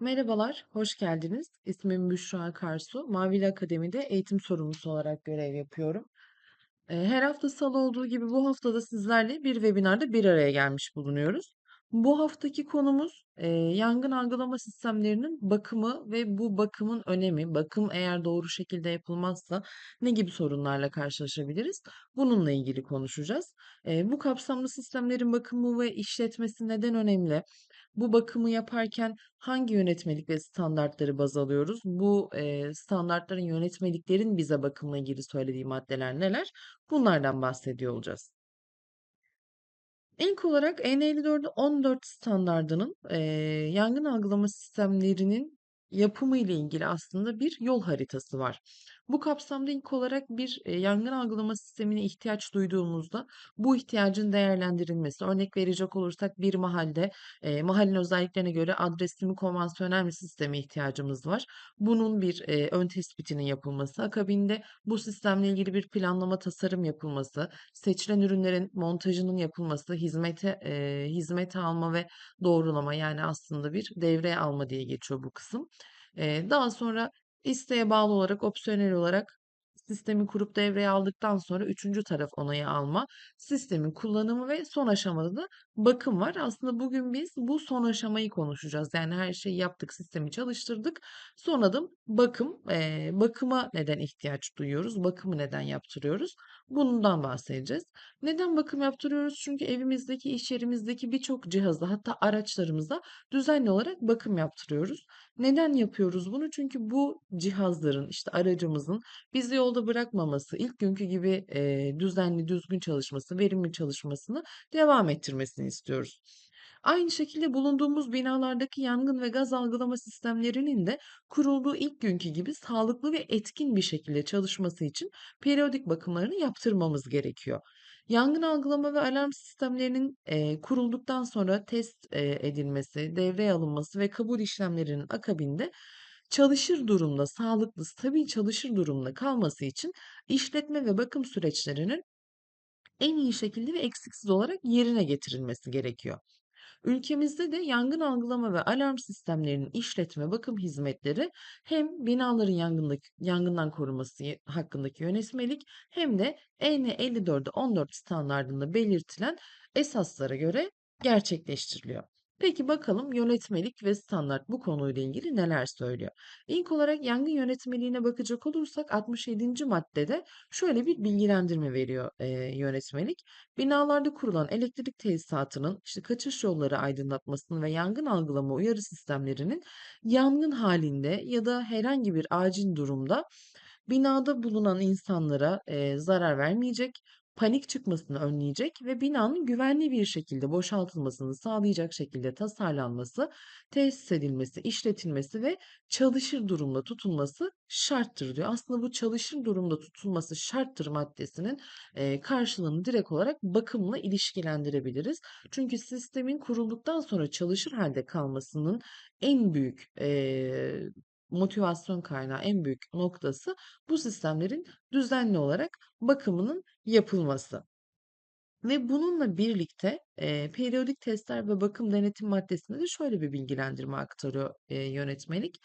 Merhabalar, hoş geldiniz. İsmim Büşra Karsu. Mavili Akademi'de eğitim sorumlusu olarak görev yapıyorum. Her hafta salı olduğu gibi bu hafta da sizlerle bir webinarda bir araya gelmiş bulunuyoruz. Bu haftaki konumuz eee, yangın algılama sistemlerinin bakımı ve bu bakımın önemi. Bakım eğer doğru şekilde yapılmazsa ne gibi sorunlarla karşılaşabiliriz? Bununla ilgili konuşacağız. Eee, bu kapsamlı sistemlerin bakımı ve işletmesi neden önemli? Bu bakımı yaparken hangi yönetmelik ve standartları baz alıyoruz? Bu, eee, standartların, yönetmeliklerin bize bakımla ilgili söylediği maddeler neler? Bunlardan bahsediyor olacağız. İlk olarak N5414 standardının, eee, yangın algılama sistemlerinin yapımı ile ilgili aslında bir yol haritası var. Bu kapsamda ilk olarak bir, eee, yangın algılama sistemine ihtiyaç duyduğumuzda bu ihtiyacın değerlendirilmesi, örnek verecek olursak bir mahallede, eee, mahallenin özelliklerine göre adresli mi, konvansiyonel mi sisteme ihtiyacımız var. Bunun bir, eee, ön tespitinin yapılması, akabinde bu sistemle ilgili bir planlama, tasarım yapılması, seçilen ürünlerin montajının yapılması, hizmete eee, hizmete alma ve doğrulama yani aslında bir devreye alma diye geçiyor bu kısım. Eee, daha sonra isteğe bağlı olarak opsiyonel olarak sistemi kurup devreye aldıktan sonra üçüncü taraf onayı alma, sistemin kullanımı ve son aşamada da bakım var. Aslında bugün biz bu son aşamayı konuşacağız. Yani her şeyi yaptık, sistemi çalıştırdık. Son adım bakım. Eee, bakıma neden ihtiyaç duyuyoruz? Bakımı neden yaptırıyoruz? Bundan bahsedeceğiz. Neden bakım yaptırıyoruz? Çünkü evimizdeki, iş yerimizdeki birçok cihaza hatta araçlarımıza düzenli olarak bakım yaptırıyoruz. Neden yapıyoruz bunu? Çünkü bu cihazların, işte aracımızın bizi yolda bırakmaması, ilk günkü gibi eee, düzenli, düzgün çalışması, verimli çalışmasını devam ettirmesini istiyoruz. Aynı şekilde bulunduğumuz binalardaki yangın ve gaz algılama sistemlerinin de kurulduğu ilk günkü gibi sağlıklı ve etkin bir şekilde çalışması için periyodik bakımlarını yaptırmamız gerekiyor. Yangın algılama ve alarm sistemlerinin eee, kurulduktan sonra test eee, edilmesi, devreye alınması ve kabul işlemlerinin akabinde çalışır durumda, sağlıklı, stabil çalışır durumda kalması için işletme ve bakım süreçlerinin en iyi şekilde ve eksiksiz olarak yerine getirilmesi gerekiyor. Ülkemizde de yangın algılama ve alarm sistemlerinin işletme bakım hizmetleri hem binaların yangındaki, yangından korunması ye- hakkındaki yönetmelik hem de EN 54'e 14 standartında belirtilen esaslara göre gerçekleştiriliyor. Peki bakalım yönetmelik ve standart bu konuyla ilgili neler söylüyor? İlk olarak yangın yönetmeliğine bakacak olursak 67. maddede şöyle bir bilgilendirme veriyor e, yönetmelik. Binalarda kurulan elektrik tesisatının işte kaçış yolları aydınlatmasının ve yangın algılama uyarı sistemlerinin yangın halinde ya da herhangi bir acil durumda binada bulunan insanlara eee, zarar vermeyecek, panik çıkmasını önleyecek ve binanın güvenli bir şekilde boşaltılmasını sağlayacak şekilde tasarlanması, tesis edilmesi, işletilmesi ve çalışır durumda tutulması şarttır diyor. Aslında bu çalışır durumda tutulması şarttır maddesinin karşılığını direkt olarak bakımla ilişkilendirebiliriz. Çünkü sistemin kurulduktan sonra çalışır halde kalmasının en büyük motivasyon kaynağı, en büyük noktası bu sistemlerin düzenli olarak bakımının yapılması. Ve bununla birlikte eee, periyodik testler ve bakım denetim maddesinde de şöyle bir bilgilendirme aktarıyor eee, yönetmelik.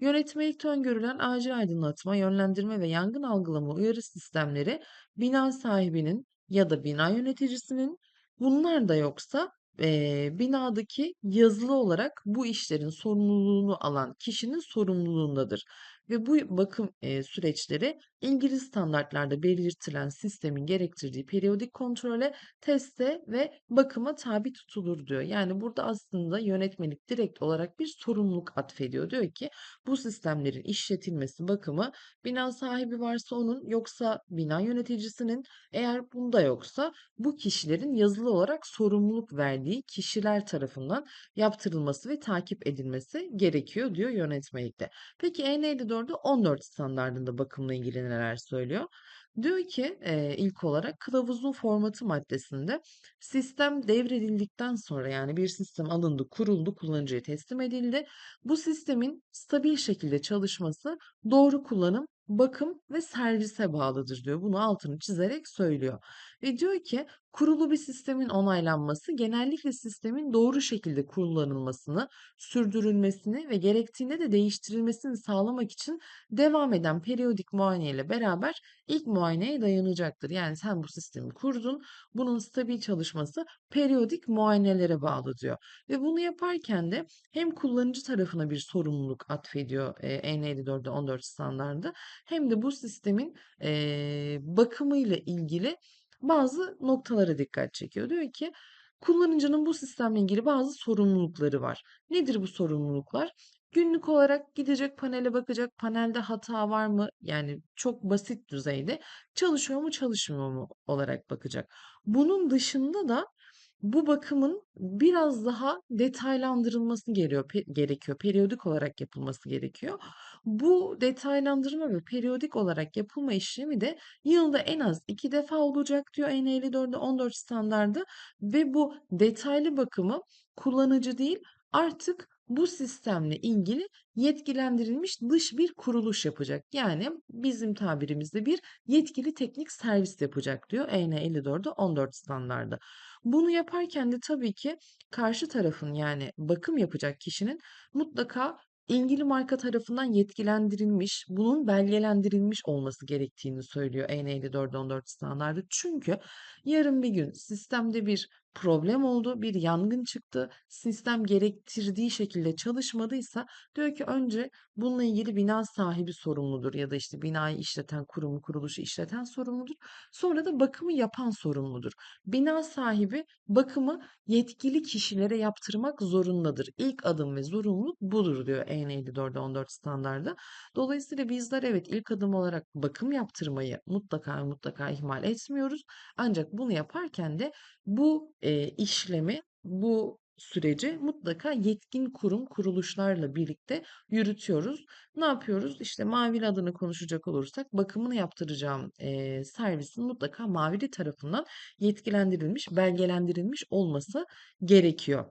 Yönetmelikte öngörülen acil aydınlatma, yönlendirme ve yangın algılama uyarı sistemleri bina sahibinin ya da bina yöneticisinin bunlar da yoksa eee, binadaki yazılı olarak bu işlerin sorumluluğunu alan kişinin sorumluluğundadır. Ve bu bakım eee, süreçleri ilgili standartlarda belirtilen sistemin gerektirdiği periyodik kontrole, teste ve bakıma tabi tutulur diyor. Yani burada aslında yönetmelik direkt olarak bir sorumluluk atfediyor. Diyor ki bu sistemlerin işletilmesi, bakımı bina sahibi varsa onun yoksa bina yöneticisinin eğer bunda yoksa bu kişilerin yazılı olarak sorumluluk verdiği kişiler tarafından yaptırılması ve takip edilmesi gerekiyor diyor yönetmelikte. Peki E54'ü 14 standardında bakımla ilgili neler söylüyor? Diyor ki ilk olarak kılavuzun formatı maddesinde sistem devredildikten sonra yani bir sistem alındı, kuruldu, kullanıcıya teslim edildi. Bu sistemin stabil şekilde çalışması doğru kullanım, bakım ve servise bağlıdır diyor. Bunu altını çizerek söylüyor. Ve diyor ki Kurulu bir sistemin onaylanması genellikle sistemin doğru şekilde kullanılmasını, sürdürülmesini ve gerektiğinde de değiştirilmesini sağlamak için devam eden periyodik muayene ile beraber ilk muayeneye dayanacaktır. Yani sen bu sistemi kurdun, bunun stabil çalışması periyodik muayenelere bağlı diyor. Ve bunu yaparken de hem kullanıcı tarafına bir sorumluluk atfediyor e, N54'de 14 standardı hem de bu sistemin e, bakımıyla ilgili bazı noktalara dikkat çekiyor. Diyor ki kullanıcının bu sistemle ilgili bazı sorumlulukları var. Nedir bu sorumluluklar? Günlük olarak gidecek panele bakacak. Panelde hata var mı? Yani çok basit düzeyde çalışıyor mu çalışmıyor mu olarak bakacak. Bunun dışında da bu bakımın biraz daha detaylandırılması gerekiyor, pe- gerekiyor. Periyodik olarak yapılması gerekiyor. Bu detaylandırma ve periyodik olarak yapılma işlemi de yılda en az iki defa olacak diyor N54'de 14 standardı ve bu detaylı bakımı kullanıcı değil artık bu sistemle ilgili yetkilendirilmiş dış bir kuruluş yapacak. Yani bizim tabirimizde bir yetkili teknik servis yapacak diyor EN54'de 14 standardı. Bunu yaparken de tabii ki karşı tarafın yani bakım yapacak kişinin mutlaka ilgili marka tarafından yetkilendirilmiş, bunun belgelendirilmiş olması gerektiğini söylüyor EN5414 standardı. Çünkü yarın bir gün sistemde bir problem oldu, bir yangın çıktı, sistem gerektirdiği şekilde çalışmadıysa diyor ki önce bununla ilgili bina sahibi sorumludur ya da işte binayı işleten kurumu, kuruluşu işleten sorumludur. Sonra da bakımı yapan sorumludur. Bina sahibi bakımı yetkili kişilere yaptırmak zorundadır. İlk adım ve zorunluluk budur diyor EN54'de standardı. Dolayısıyla bizler evet ilk adım olarak bakım yaptırmayı mutlaka mutlaka ihmal etmiyoruz. Ancak bunu yaparken de bu e, işlemi, bu süreci mutlaka yetkin kurum, kuruluşlarla birlikte yürütüyoruz. Ne yapıyoruz? İşte Mavili adını konuşacak olursak bakımını yaptıracağım e, servisin mutlaka Mavili tarafından yetkilendirilmiş, belgelendirilmiş olması gerekiyor.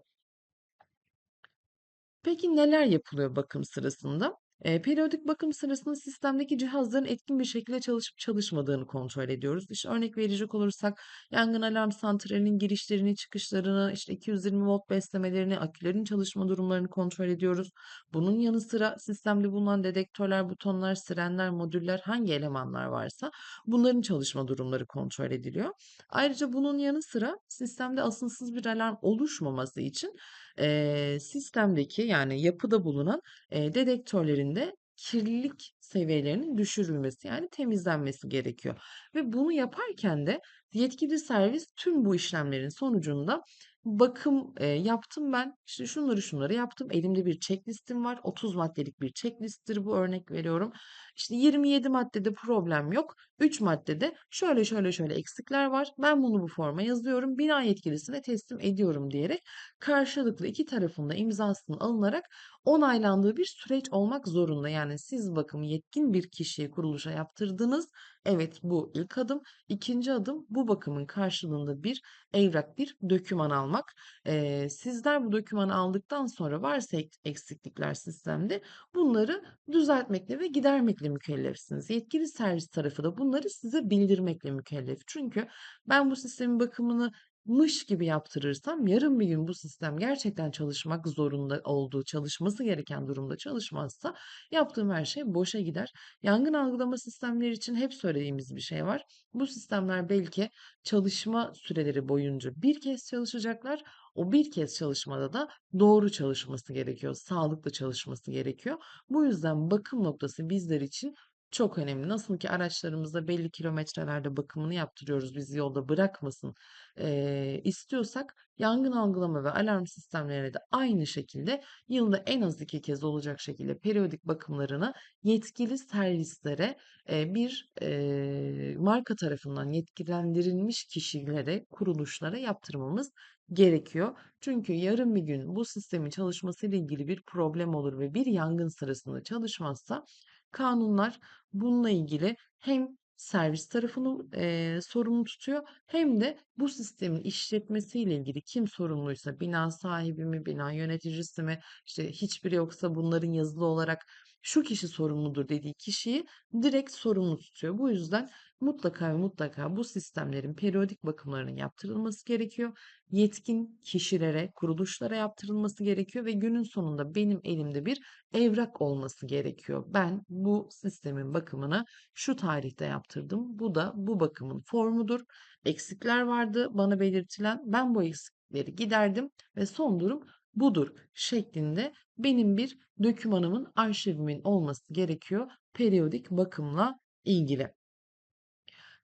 Peki neler yapılıyor bakım sırasında? Eee, periyodik bakım sırasında sistemdeki cihazların etkin bir şekilde çalışıp çalışmadığını kontrol ediyoruz. İşte örnek verecek olursak yangın alarm santralinin girişlerini, çıkışlarını, işte 220 volt beslemelerini, akülerin çalışma durumlarını kontrol ediyoruz. Bunun yanı sıra sistemde bulunan dedektörler, butonlar, sirenler, modüller hangi elemanlar varsa bunların çalışma durumları kontrol ediliyor. Ayrıca bunun yanı sıra sistemde asılsız bir alarm oluşmaması için eee, sistemdeki yani yapıda bulunan eee, dedektörlerin de kirlilik seviyelerinin düşürülmesi yani temizlenmesi gerekiyor. Ve bunu yaparken de yetkili servis tüm bu işlemlerin sonucunda bakım e, yaptım ben. İşte şunları şunları yaptım. Elimde bir checklistim var. 30 maddelik bir checklisttir bu örnek veriyorum. İşte 27 maddede problem yok. 3 maddede şöyle şöyle şöyle eksikler var. Ben bunu bu forma yazıyorum. Bina yetkilisine teslim ediyorum diyerek karşılıklı iki tarafında imzasının alınarak onaylandığı bir süreç olmak zorunda. Yani siz bakımı yetkin bir kişiye kuruluşa yaptırdınız. Evet bu ilk adım. İkinci adım bu bakımın karşılığında bir evrak, bir döküman almak. Ee, sizler bu dökümanı aldıktan sonra varsa ek- eksiklikler sistemde bunları düzeltmekle ve gidermekle mükellefsiniz. Yetkili servis tarafı da bunları size bildirmekle mükellef. Çünkü ben bu sistemin bakımını mış gibi yaptırırsam yarın bir gün bu sistem gerçekten çalışmak zorunda olduğu, çalışması gereken durumda çalışmazsa yaptığım her şey boşa gider. Yangın algılama sistemleri için hep söylediğimiz bir şey var. Bu sistemler belki çalışma süreleri boyunca bir kez çalışacaklar. O bir kez çalışmada da doğru çalışması gerekiyor, sağlıklı çalışması gerekiyor. Bu yüzden bakım noktası bizler için çok önemli. Nasıl ki araçlarımızda belli kilometrelerde bakımını yaptırıyoruz, bizi yolda bırakmasın eee, istiyorsak yangın algılama ve alarm sistemlerine de aynı şekilde yılda en az iki kez olacak şekilde periyodik bakımlarını yetkili servislere eee, bir eee, marka tarafından yetkilendirilmiş kişilere, kuruluşlara yaptırmamız gerekiyor. Çünkü yarın bir gün bu sistemin çalışmasıyla ilgili bir problem olur ve bir yangın sırasında çalışmazsa kanunlar bununla ilgili hem servis tarafını eee, sorumlu tutuyor hem de bu sistemin işletmesiyle ilgili kim sorumluysa bina sahibi mi, bina yöneticisi mi, işte hiçbiri yoksa bunların yazılı olarak şu kişi sorumludur dediği kişiyi direkt sorumlu tutuyor. Bu yüzden mutlaka ve mutlaka bu sistemlerin periyodik bakımlarının yaptırılması gerekiyor. Yetkin kişilere, kuruluşlara yaptırılması gerekiyor ve günün sonunda benim elimde bir evrak olması gerekiyor. Ben bu sistemin bakımını şu tarihte yaptırdım. Bu da bu bakımın formudur. Eksikler vardı bana belirtilen. Ben bu eksikleri giderdim ve son durum budur şeklinde benim bir dokümanımın, arşivimin olması gerekiyor periyodik bakımla ilgili.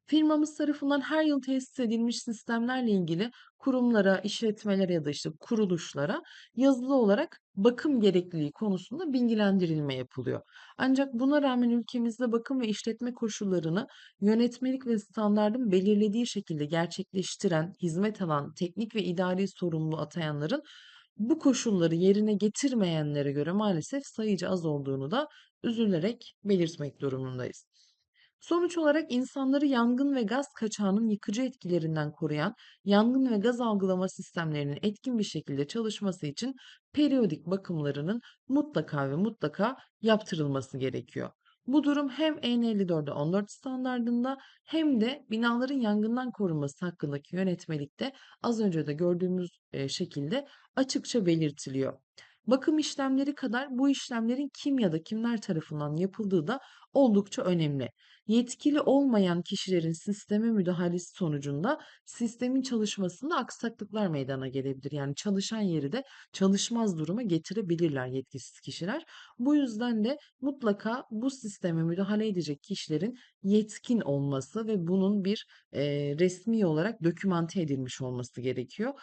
Firmamız tarafından her yıl tesis edilmiş sistemlerle ilgili kurumlara, işletmelere ya da işte kuruluşlara yazılı olarak bakım gerekliliği konusunda bilgilendirilme yapılıyor. Ancak buna rağmen ülkemizde bakım ve işletme koşullarını yönetmelik ve standardın belirlediği şekilde gerçekleştiren, hizmet alan, teknik ve idari sorumlu atayanların bu koşulları yerine getirmeyenlere göre maalesef sayıca az olduğunu da üzülerek belirtmek durumundayız. Sonuç olarak insanları yangın ve gaz kaçağının yıkıcı etkilerinden koruyan yangın ve gaz algılama sistemlerinin etkin bir şekilde çalışması için periyodik bakımlarının mutlaka ve mutlaka yaptırılması gerekiyor. Bu durum hem EN54'e 14 standardında hem de binaların yangından korunması hakkındaki yönetmelikte az önce de gördüğümüz şekilde açıkça belirtiliyor. Bakım işlemleri kadar bu işlemlerin kim ya da kimler tarafından yapıldığı da oldukça önemli. Yetkili olmayan kişilerin sisteme müdahalesi sonucunda sistemin çalışmasında aksaklıklar meydana gelebilir. Yani çalışan yeri de çalışmaz duruma getirebilirler yetkisiz kişiler. Bu yüzden de mutlaka bu sisteme müdahale edecek kişilerin yetkin olması ve bunun bir e, resmi olarak dokümante edilmiş olması gerekiyor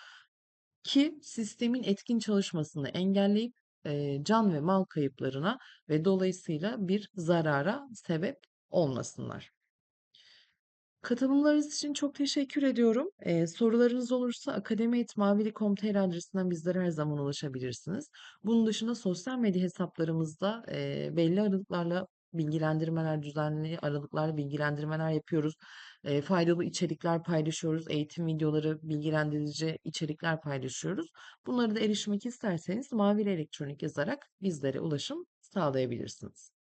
ki sistemin etkin çalışmasını engelleyip e, can ve mal kayıplarına ve dolayısıyla bir zarara sebep olmasınlar. Katılımlarınız için çok teşekkür ediyorum. Ee, sorularınız olursa akademi.mavili.com.tr adresinden bizlere her zaman ulaşabilirsiniz. Bunun dışında sosyal medya hesaplarımızda e, belli aralıklarla bilgilendirmeler, düzenli aralıklarla bilgilendirmeler yapıyoruz. E, faydalı içerikler paylaşıyoruz. Eğitim videoları, bilgilendirici içerikler paylaşıyoruz. Bunları da erişmek isterseniz Mavili Elektronik yazarak bizlere ulaşım sağlayabilirsiniz.